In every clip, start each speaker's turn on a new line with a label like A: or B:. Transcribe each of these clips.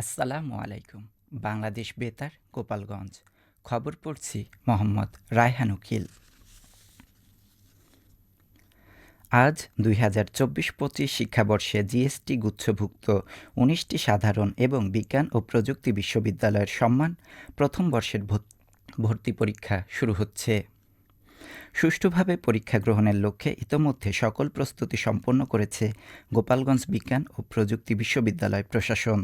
A: আসসালামু আলাইকুম বাংলাদেশ বেতার গোপালগঞ্জ খবর পড়ছি মোহাম্মদ রায়হান উকিল আজ দুই হাজার চব্বিশ পঁচিশ শিক্ষাবর্ষে জিএসটি গুচ্ছভুক্ত উনিশটি সাধারণ এবং বিজ্ঞান ও প্রযুক্তি বিশ্ববিদ্যালয়ের সম্মান প্রথম বর্ষের ভর্তি পরীক্ষা শুরু হচ্ছে সুষ্ঠুভাবে পরীক্ষা গ্রহণের লক্ষ্যে ইতোমধ্যে সকল প্রস্তুতি সম্পন্ন করেছে গোপালগঞ্জ বিজ্ঞান ও প্রযুক্তি বিশ্ববিদ্যালয় প্রশাসন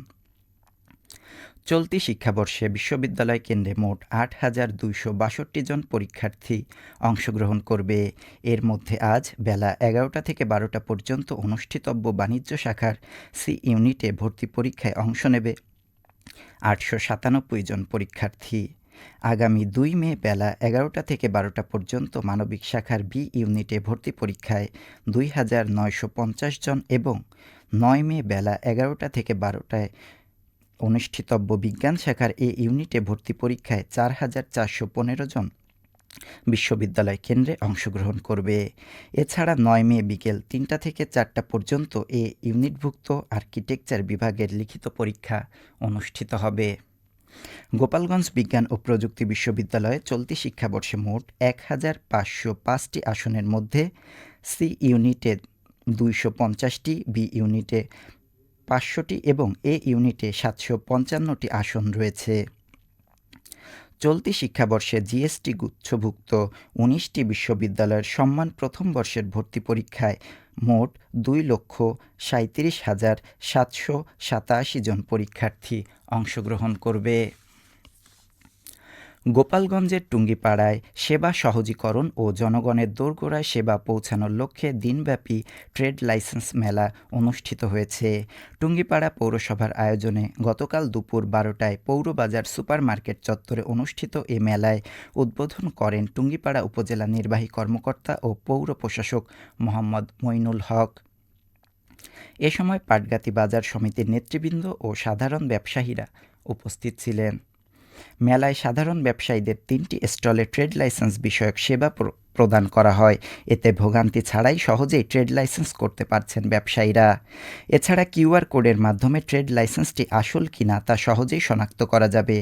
A: চলতি শিক্ষাবর্ষে বিশ্ববিদ্যালয় কেন্দ্রে মোট আট হাজার দুইশো বাষট্টি জন পরীক্ষার্থী অংশগ্রহণ করবে এর মধ্যে আজ বেলা এগারোটা থেকে বারোটা পর্যন্ত অনুষ্ঠিতব্য বাণিজ্য শাখার সি ইউনিটে ভর্তি পরীক্ষায় অংশ নেবে আটশো সাতানব্বই জন পরীক্ষার্থী আগামী দুই মে বেলা এগারোটা থেকে বারোটা পর্যন্ত মানবিক শাখার বি ইউনিটে ভর্তি পরীক্ষায় দুই হাজার নয়শো পঞ্চাশ জন এবং নয় মে বেলা এগারোটা থেকে বারোটায় অনুষ্ঠিতব্য বিজ্ঞান শাখার এই ইউনিটে ভর্তি পরীক্ষায় চার হাজার চারশো পনেরো জন বিশ্ববিদ্যালয় কেন্দ্রে অংশগ্রহণ করবে এছাড়া নয় মে বিকেল তিনটা থেকে চারটা পর্যন্ত এ ইউনিটভুক্ত আর্কিটেকচার বিভাগের লিখিত পরীক্ষা অনুষ্ঠিত হবে গোপালগঞ্জ বিজ্ঞান ও প্রযুক্তি বিশ্ববিদ্যালয়ে চলতি শিক্ষাবর্ষে মোট এক হাজার পাঁচশো পাঁচটি আসনের মধ্যে সি ইউনিটে দুইশো পঞ্চাশটি বি ইউনিটে পাঁচশোটি এবং এ ইউনিটে সাতশো পঞ্চান্নটি আসন রয়েছে চলতি শিক্ষাবর্ষে জিএসটি গুচ্ছভুক্ত উনিশটি বিশ্ববিদ্যালয়ের সম্মান প্রথম বর্ষের ভর্তি পরীক্ষায় মোট দুই লক্ষ সাঁত্রিশ হাজার সাতশো সাতাশি জন পরীক্ষার্থী অংশগ্রহণ করবে গোপালগঞ্জের টুঙ্গিপাড়ায় সেবা সহজীকরণ ও জনগণের দোরগোড়ায় সেবা পৌঁছানোর লক্ষ্যে দিনব্যাপী ট্রেড লাইসেন্স মেলা অনুষ্ঠিত হয়েছে টুঙ্গিপাড়া পৌরসভার আয়োজনে গতকাল দুপুর বারোটায় পৌরবাজার সুপার মার্কেট চত্বরে অনুষ্ঠিত এ মেলায় উদ্বোধন করেন টুঙ্গিপাড়া উপজেলা নির্বাহী কর্মকর্তা ও পৌর প্রশাসক মোহাম্মদ মইনুল হক এ সময় পাটগাতি বাজার সমিতির নেতৃবৃন্দ ও সাধারণ ব্যবসায়ীরা উপস্থিত ছিলেন মেলায় সাধারণ ব্যবসায়ীদের তিনটি স্টলে ট্রেড লাইসেন্স বিষয়ক সেবা প্রদান করা হয় এতে ভোগান্তি ছাড়াই সহজেই ট্রেড লাইসেন্স করতে পারছেন ব্যবসায়ীরা এছাড়া কিউআর কোডের মাধ্যমে ট্রেড লাইসেন্সটি আসল কিনা তা সহজেই শনাক্ত করা যাবে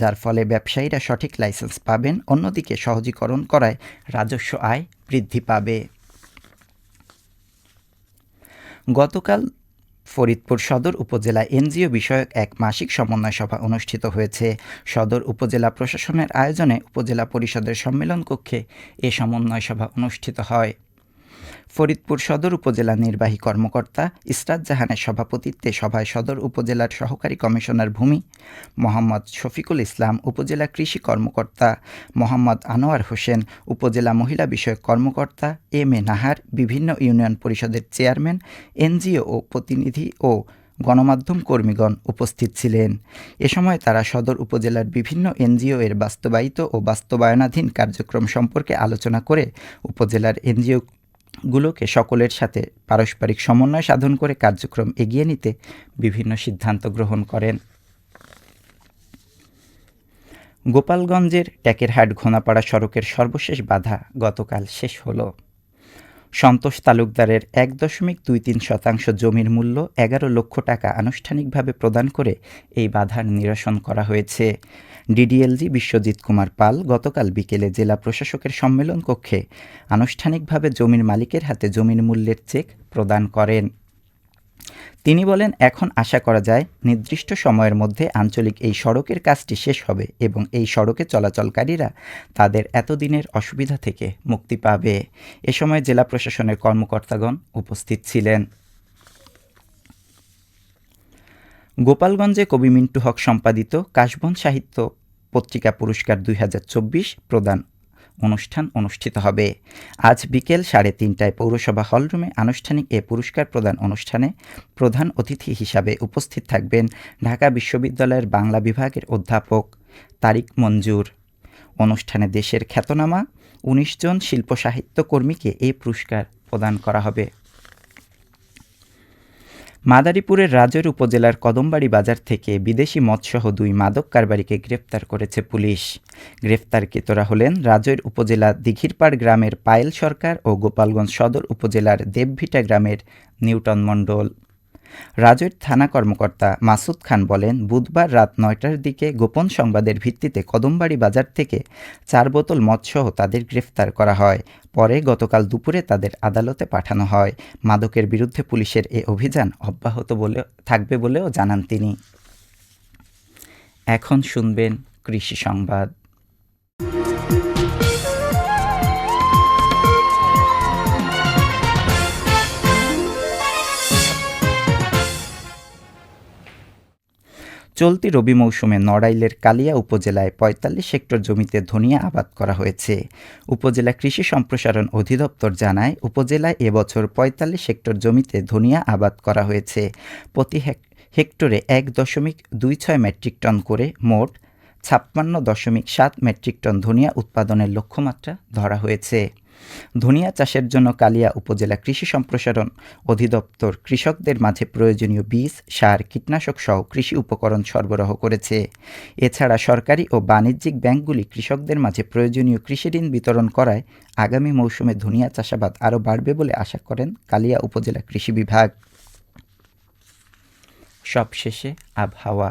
A: যার ফলে ব্যবসায়ীরা সঠিক লাইসেন্স পাবেন অন্যদিকে সহজীকরণ করায় রাজস্ব আয় বৃদ্ধি পাবে গতকাল ফরিদপুর সদর উপজেলা এনজিও বিষয়ক এক মাসিক সমন্বয় সভা অনুষ্ঠিত হয়েছে সদর উপজেলা প্রশাসনের আয়োজনে উপজেলা পরিষদের সম্মেলন কক্ষে এ সমন্বয় সভা অনুষ্ঠিত হয় ফরিদপুর সদর উপজেলা নির্বাহী কর্মকর্তা ইসরাত জাহানের সভাপতিত্বে সভায় সদর উপজেলার সহকারী কমিশনার ভূমি মোহাম্মদ শফিকুল ইসলাম উপজেলা কৃষি কর্মকর্তা মোহাম্মদ আনোয়ার হোসেন উপজেলা মহিলা বিষয়ক কর্মকর্তা এম এ নাহার বিভিন্ন ইউনিয়ন পরিষদের চেয়ারম্যান এনজিও ও প্রতিনিধি ও গণমাধ্যম কর্মীগণ উপস্থিত ছিলেন এ সময় তারা সদর উপজেলার বিভিন্ন এনজিও এর বাস্তবায়িত ও বাস্তবায়নাধীন কার্যক্রম সম্পর্কে আলোচনা করে উপজেলার এনজিও গুলোকে সকলের সাথে পারস্পরিক সমন্বয় সাধন করে কার্যক্রম এগিয়ে নিতে বিভিন্ন সিদ্ধান্ত গ্রহণ করেন গোপালগঞ্জের ট্যাকেরহাট ঘোনাপাড়া সড়কের সর্বশেষ বাধা গতকাল শেষ হলো সন্তোষ তালুকদারের এক দশমিক দুই তিন শতাংশ জমির মূল্য এগারো লক্ষ টাকা আনুষ্ঠানিকভাবে প্রদান করে এই বাধার নিরসন করা হয়েছে ডিডিএলজি বিশ্বজিৎ কুমার পাল গতকাল বিকেলে জেলা প্রশাসকের সম্মেলন কক্ষে আনুষ্ঠানিকভাবে জমির মালিকের হাতে জমির মূল্যের চেক প্রদান করেন তিনি বলেন এখন আশা করা যায় নির্দিষ্ট সময়ের মধ্যে আঞ্চলিক এই সড়কের কাজটি শেষ হবে এবং এই সড়কে চলাচলকারীরা তাদের এতদিনের অসুবিধা থেকে মুক্তি পাবে এ সময় জেলা প্রশাসনের কর্মকর্তাগণ উপস্থিত ছিলেন গোপালগঞ্জে কবি মিন্টু হক সম্পাদিত কাশবন সাহিত্য পত্রিকা পুরস্কার দুই প্রদান অনুষ্ঠান অনুষ্ঠিত হবে আজ বিকেল সাড়ে তিনটায় পৌরসভা হলরুমে আনুষ্ঠানিক এ পুরস্কার প্রদান অনুষ্ঠানে প্রধান অতিথি হিসাবে উপস্থিত থাকবেন ঢাকা বিশ্ববিদ্যালয়ের বাংলা বিভাগের অধ্যাপক তারিক মঞ্জুর অনুষ্ঠানে দেশের খ্যাতনামা উনিশজন জন শিল্প সাহিত্য কর্মীকে এই পুরস্কার প্রদান করা হবে মাদারীপুরের রাজৈর উপজেলার কদমবাড়ি বাজার থেকে বিদেশি মৎসহ দুই মাদক কারবারিকে গ্রেপ্তার করেছে পুলিশ গ্রেপ্তারকৃতরা হলেন রাজৈর উপজেলা দিঘিরপাড় গ্রামের পায়েল সরকার ও গোপালগঞ্জ সদর উপজেলার দেবভিটা গ্রামের নিউটন মণ্ডল রাজৈর থানা কর্মকর্তা মাসুদ খান বলেন বুধবার রাত নয়টার দিকে গোপন সংবাদের ভিত্তিতে কদমবাড়ি বাজার থেকে চার বোতল মৎসহ তাদের গ্রেফতার করা হয় পরে গতকাল দুপুরে তাদের আদালতে পাঠানো হয় মাদকের বিরুদ্ধে পুলিশের এ অভিযান অব্যাহত বলে থাকবে বলেও জানান তিনি এখন শুনবেন কৃষি সংবাদ চলতি রবি মৌসুমে নড়াইলের কালিয়া উপজেলায় পঁয়তাল্লিশ হেক্টর জমিতে ধনিয়া আবাদ করা হয়েছে উপজেলা কৃষি সম্প্রসারণ অধিদপ্তর জানায় উপজেলায় এবছর পঁয়তাল্লিশ হেক্টর জমিতে ধনিয়া আবাদ করা হয়েছে প্রতি হেক্টরে এক দশমিক দুই ছয় মেট্রিক টন করে মোট ছাপ্পান্ন দশমিক সাত মেট্রিক টন ধনিয়া উৎপাদনের লক্ষ্যমাত্রা ধরা হয়েছে ধনিয়া চাষের জন্য কালিয়া উপজেলা কৃষি সম্প্রসারণ অধিদপ্তর কৃষকদের মাঝে প্রয়োজনীয় বীজ সার কীটনাশক সহ কৃষি উপকরণ সরবরাহ করেছে এছাড়া সরকারি ও বাণিজ্যিক ব্যাংকগুলি কৃষকদের মাঝে প্রয়োজনীয় কৃষি ঋণ বিতরণ করায় আগামী মৌসুমে ধনিয়া চাষাবাদ আরও বাড়বে বলে আশা করেন কালিয়া উপজেলা কৃষি বিভাগ সবশেষে আবহাওয়া